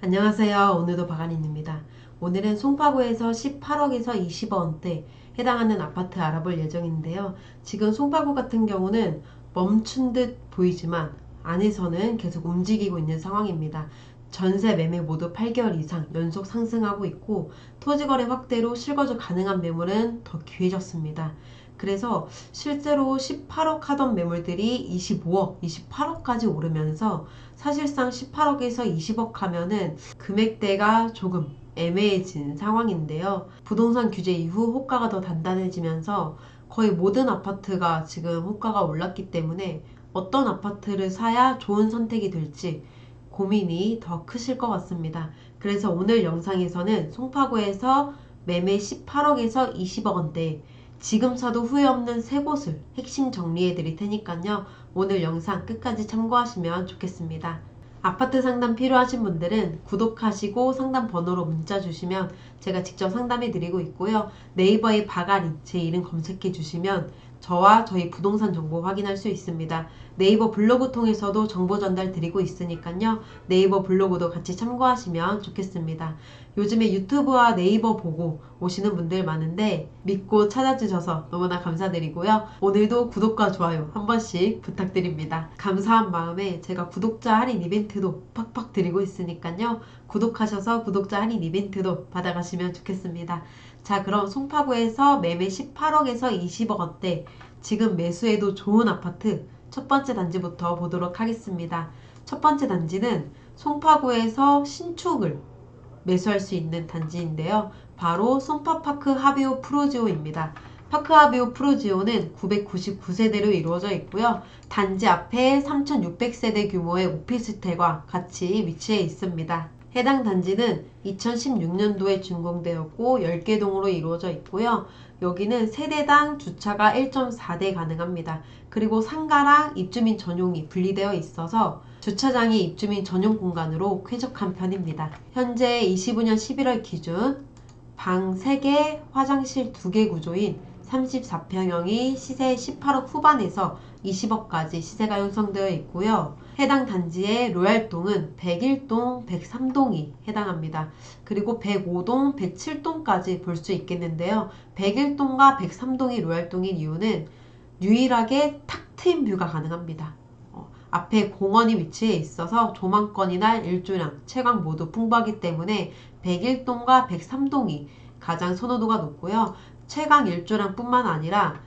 안녕하세요. 오늘도 박안입니다. 오늘은 송파구에서 18억에서 20억원대 해당하는 아파트 알아볼 예정인데요. 지금 송파구 같은 경우는 멈춘 듯 보이지만 안에서는 계속 움직이고 있는 상황입니다. 전세 매매 모두 8개월 이상 연속 상승하고 있고 토지거래 확대로 실거주 가능한 매물은 더 귀해졌습니다. 그래서 실제로 18억 하던 매물들이 25억, 28억까지 오르면서 사실상 18억에서 20억 하면은 금액대가 조금 애매해진 상황인데요. 부동산 규제 이후 호가가 더 단단해지면서 거의 모든 아파트가 지금 호가가 올랐기 때문에 어떤 아파트를 사야 좋은 선택이 될지 고민이 더 크실 것 같습니다. 그래서 오늘 영상에서는 송파구에서 매매 18억에서 20억 원대 지금 사도 후회 없는 세 곳을 핵심 정리해 드릴 테니까요. 오늘 영상 끝까지 참고하시면 좋겠습니다. 아파트 상담 필요하신 분들은 구독하시고 상담 번호로 문자 주시면 제가 직접 상담해 드리고 있고요. 네이버에 바가리 제 이름 검색해 주시면 저와 저희 부동산 정보 확인할 수 있습니다. 네이버 블로그 통해서도 정보 전달 드리고 있으니까요. 네이버 블로그도 같이 참고하시면 좋겠습니다. 요즘에 유튜브와 네이버 보고 오시는 분들 많은데 믿고 찾아주셔서 너무나 감사드리고요. 오늘도 구독과 좋아요 한 번씩 부탁드립니다. 감사한 마음에 제가 구독자 할인 이벤트도 팍팍 드리고 있으니까요. 구독하셔서 구독자 할인 이벤트도 받아가시면 좋겠습니다. 자, 그럼 송파구에서 매매 18억에서 20억 원대 지금 매수해도 좋은 아파트 첫 번째 단지부터 보도록 하겠습니다. 첫 번째 단지는 송파구에서 신축을 매수할 수 있는 단지인데요. 바로 송파파크 하비오 프로지오입니다. 파크 하비오 프로지오는 999세대로 이루어져 있고요. 단지 앞에 3,600세대 규모의 오피스텔과 같이 위치해 있습니다. 해당 단지는 2016년도에 준공되었고 10개 동으로 이루어져 있고요. 여기는 세대당 주차가 1.4대 가능합니다. 그리고 상가랑 입주민 전용이 분리되어 있어서 주차장이 입주민 전용 공간으로 쾌적한 편입니다. 현재 25년 11월 기준 방 3개, 화장실 2개 구조인 34평형이 시세 18억 후반에서 20억까지 시세가 형성되어 있고요. 해당 단지의 로얄동은 101동, 103동이 해당합니다. 그리고 105동, 107동까지 볼 수 있겠는데요. 101동과 103동이 로얄동인 이유는 유일하게 탁 트인 뷰가 가능합니다. 어, 앞에 공원이 위치해 있어서 조망권이나 일조량, 채광 모두 풍부하기 때문에 101동과 103동이 가장 선호도가 높고요. 최강 일조량 뿐만 아니라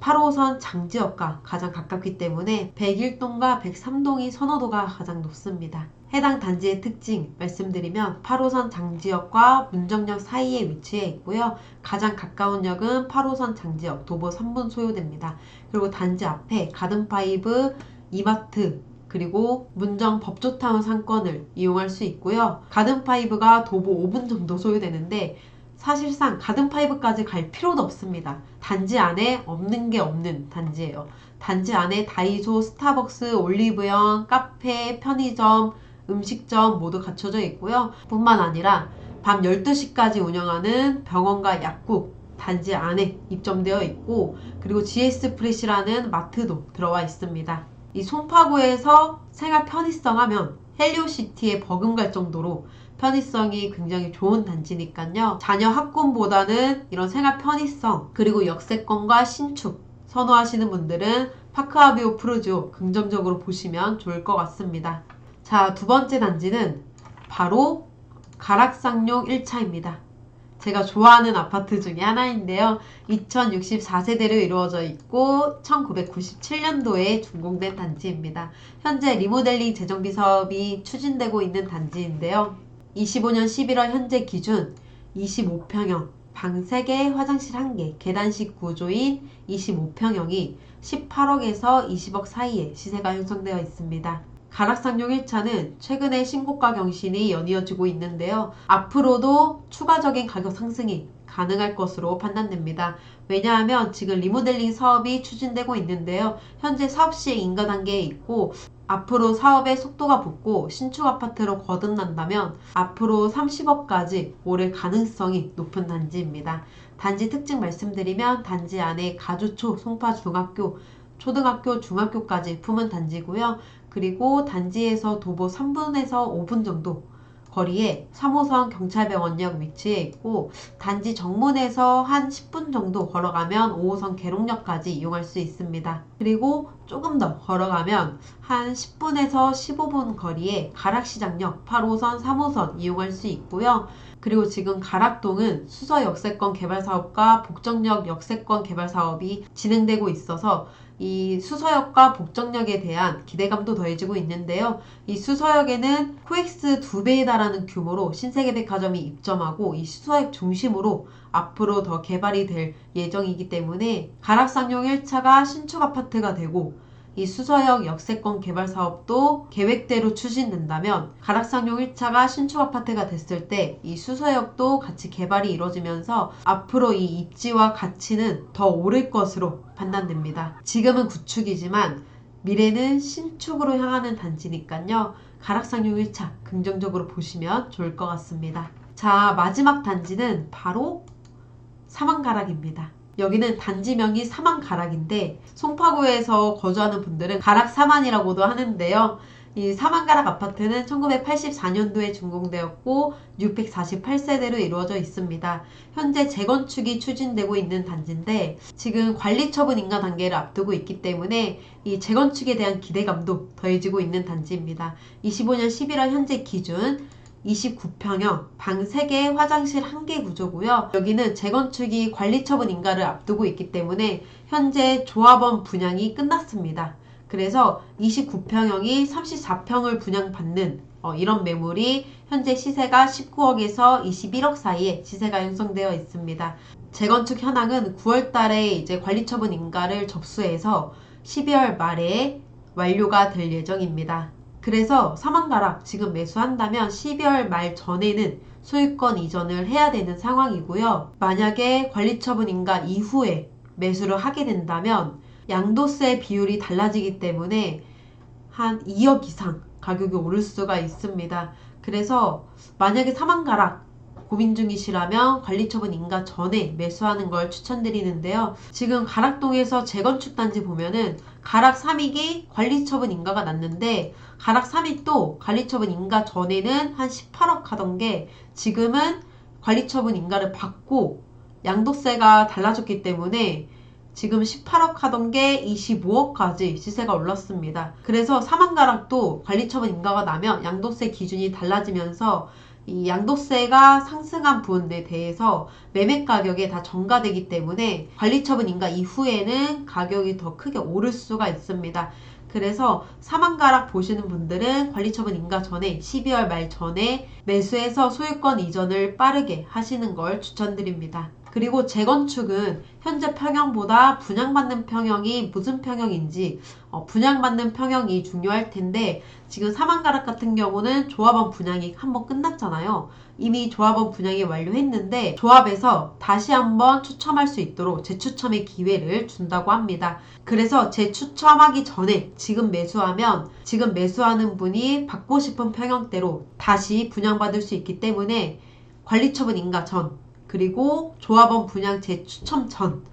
8호선 장지역과 가장 가깝기 때문에 101동과 103동이 선호도가 가장 높습니다. 해당 단지의 특징 말씀드리면 8호선 장지역과 문정역 사이에 위치해 있고요. 가장 가까운 역은 8호선 장지역 도보 3분 소요됩니다. 그리고 단지 앞에 가든파이브, 이마트, 그리고 문정 법조타운 상권을 이용할 수 있고요. 가든파이브가 도보 5분 정도 소요되는데 사실상 가든파이브까지 갈 필요도 없습니다. 단지 안에 없는 게 없는 단지예요. 단지 안에 다이소, 스타벅스, 올리브영, 카페, 편의점, 음식점 모두 갖춰져 있고요. 뿐만 아니라 밤 12시까지 운영하는 병원과 약국 단지 안에 입점되어 있고 그리고 GS 프레시라는 마트도 들어와 있습니다. 이 송파구에서 생활 편의성 하면 헬리오시티에 버금갈 정도로 편의성이 굉장히 좋은 단지니까요. 자녀 학군보다는 이런 생활 편의성 그리고 역세권과 신축 선호하시는 분들은 파크아비오 프로지오 긍정적으로 보시면 좋을 것 같습니다. 자, 두 번째 단지는 바로 가락상용 1차입니다. 제가 좋아하는 아파트 중에 하나인데요. 2064세대로 이루어져 있고 1997년도에 준공된 단지입니다. 현재 리모델링 재정비 사업이 추진되고 있는 단지인데요. 25년 11월 현재 기준 25평형, 방 3개, 화장실 1개, 계단식 구조인 25평형이 18억에서 20억 사이에 시세가 형성되어 있습니다. 가락상용 1차는 최근에 신고가 경신이 연이어지고 있는데요. 앞으로도 추가적인 가격 상승이 가능할 것으로 판단됩니다. 왜냐하면 지금 리모델링 사업이 추진되고 있는데요. 현재 사업 시행 인가 단계에 있고 앞으로 사업의 속도가 붙고 신축 아파트로 거듭난다면 앞으로 30억까지 오를 가능성이 높은 단지입니다. 단지 특징 말씀드리면 단지 안에 가주초, 송파 중학교, 초등학교, 중학교까지 품은 단지고요. 그리고 단지에서 도보 3분에서 5분 정도 거리에 3호선 경찰병원역 위치해 있고 단지 정문에서 한 10분 정도 걸어가면 5호선 계룡역까지 이용할 수 있습니다. 그리고 조금 더 걸어가면 한 10분에서 15분 거리에 가락시장역 8호선, 3호선 이용할 수 있고요. 그리고 지금 가락동은 수서 역세권 개발 사업과 복정역 역세권 개발 사업이 진행되고 있어서 이 수서역과 복정역에 대한 기대감도 더해지고 있는데요. 이 수서역에는 코엑스 두 배에 달하는 규모로 신세계 백화점이 입점하고 이 수서역 중심으로 앞으로 더 개발이 될 예정이기 때문에 가락상용 1차가 신축 아파트가 되고 이 수서역 역세권 개발 사업도 계획대로 추진된다면 가락상용 1차가 신축 아파트가 됐을 때 이 수서역도 같이 개발이 이루어지면서 앞으로 이 입지와 가치는 더 오를 것으로 판단됩니다. 지금은 구축이지만 미래는 신축으로 향하는 단지니까요. 가락상용 1차 긍정적으로 보시면 좋을 것 같습니다. 자, 마지막 단지는 바로 사망가락입니다. 여기는 단지명이 사만 가락인데 송파구에서 거주하는 분들은 가락 사만이라고도 하는데요. 이 사만가락 아파트는 1984년도에 준공되었고 648세대로 이루어져 있습니다. 현재 재건축이 추진되고 있는 단지인데 지금 관리처분 인가 단계를 앞두고 있기 때문에 이 재건축에 대한 기대감도 더해지고 있는 단지입니다. 25년 11월 현재 기준 29평형, 방 3개, 화장실 1개 구조고요. 여기는 재건축이 관리처분 인가를 앞두고 있기 때문에 현재 조합원 분양이 끝났습니다. 그래서 29평형이 34평을 분양받는 어, 이런 매물이 현재 시세가 19억에서 21억 사이에 시세가 형성되어 있습니다. 재건축 현황은 9월 달에 이제 관리처분 인가를 접수해서 12월 말에 완료가 될 예정입니다. 그래서 사망가락 지금 매수한다면 12월 말 전에는 소유권 이전을 해야 되는 상황이고요. 만약에 관리처분 인가 이후에 매수를 하게 된다면 양도세 비율이 달라지기 때문에 한 2억 이상 가격이 오를 수가 있습니다. 그래서 만약에 사망가락 고민 중이시라면 관리처분 인가 전에 매수하는 걸 추천드리는데요. 지금 가락동에서 재건축 단지 보면은 가락 3익이 관리처분 인가가 났는데 가락 3익도 관리처분 인가 전에는 한 18억 하던 게 지금은 관리처분 인가를 받고 양도세가 달라졌기 때문에 지금 18억 하던 게 25억까지 시세가 올랐습니다. 그래서 사망가락도 관리처분 인가가 나면 양도세 기준이 달라지면서 이 양도세가 상승한 부분에 대해서 매매 가격에 다 전가되기 때문에 관리처분 인가 이후에는 가격이 더 크게 오를 수가 있습니다. 그래서 사망가락 보시는 분들은 관리처분 인가 전에 12월 말 전에 매수해서 소유권 이전을 빠르게 하시는 걸 추천드립니다. 그리고 재건축은 현재 평형보다 분양받는 평형이 무슨 평형인지 어, 분양받는 평형이 중요할 텐데 지금 사망가락 같은 경우는 조합원 분양이 한번 끝났잖아요. 이미 조합원 분양이 완료했는데 조합에서 다시 한번 추첨할 수 있도록 재추첨의 기회를 준다고 합니다. 그래서 재추첨하기 전에 지금 매수하면 지금 매수하는 분이 받고 싶은 평형대로 다시 분양받을 수 있기 때문에 관리처분 인가 전 그리고 조합원 분양 재추첨 전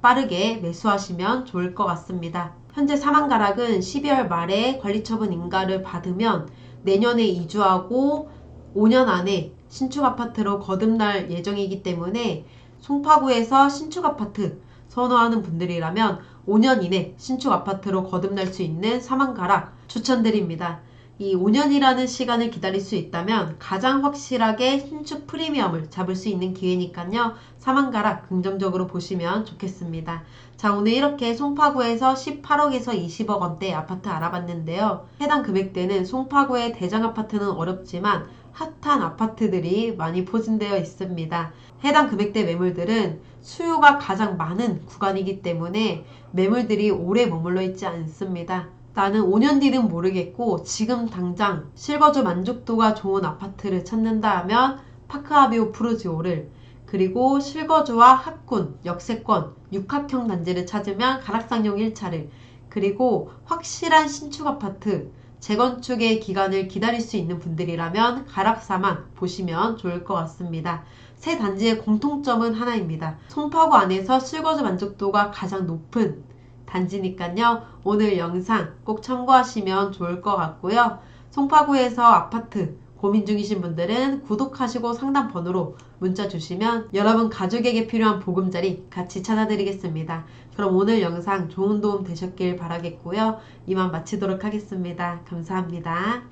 빠르게 매수하시면 좋을 것 같습니다. 현재 사망가락은 12월 말에 관리처분 인가를 받으면 내년에 이주하고 5년 안에 신축 아파트로 거듭날 예정이기 때문에 송파구에서 신축 아파트 선호하는 분들이라면 5년 이내 신축 아파트로 거듭날 수 있는 사망가락 추천드립니다. 이 5년이라는 시간을 기다릴 수 있다면 가장 확실하게 신축 프리미엄을 잡을 수 있는 기회니까요. 사망가락 긍정적으로 보시면 좋겠습니다. 자, 오늘 이렇게 송파구에서 18억에서 20억 원대 아파트 알아봤는데요. 해당 금액대는 송파구의 대장 아파트는 어렵지만 핫한 아파트들이 많이 포진되어 있습니다. 해당 금액대 매물들은 수요가 가장 많은 구간이기 때문에 매물들이 오래 머물러 있지 않습니다. 나는 5년 뒤는 모르겠고 지금 당장 실거주 만족도가 좋은 아파트를 찾는다 하면 파크아비오 프루지오를 그리고 실거주와 학군, 역세권, 육합형 단지를 찾으면 가락상용 1차를 그리고 확실한 신축 아파트, 재건축의 기간을 기다릴 수 있는 분들이라면 가락사만 보시면 좋을 것 같습니다. 새 단지의 공통점은 하나입니다. 송파구 안에서 실거주 만족도가 가장 높은 단지니까요. 오늘 영상 꼭 참고하시면 좋을 것 같고요. 송파구에서 아파트 고민 중이신 분들은 구독하시고 상담 번호로 문자 주시면 여러분 가족에게 필요한 보금자리 같이 찾아드리겠습니다. 그럼 오늘 영상 좋은 도움 되셨길 바라겠고요. 이만 마치도록 하겠습니다. 감사합니다.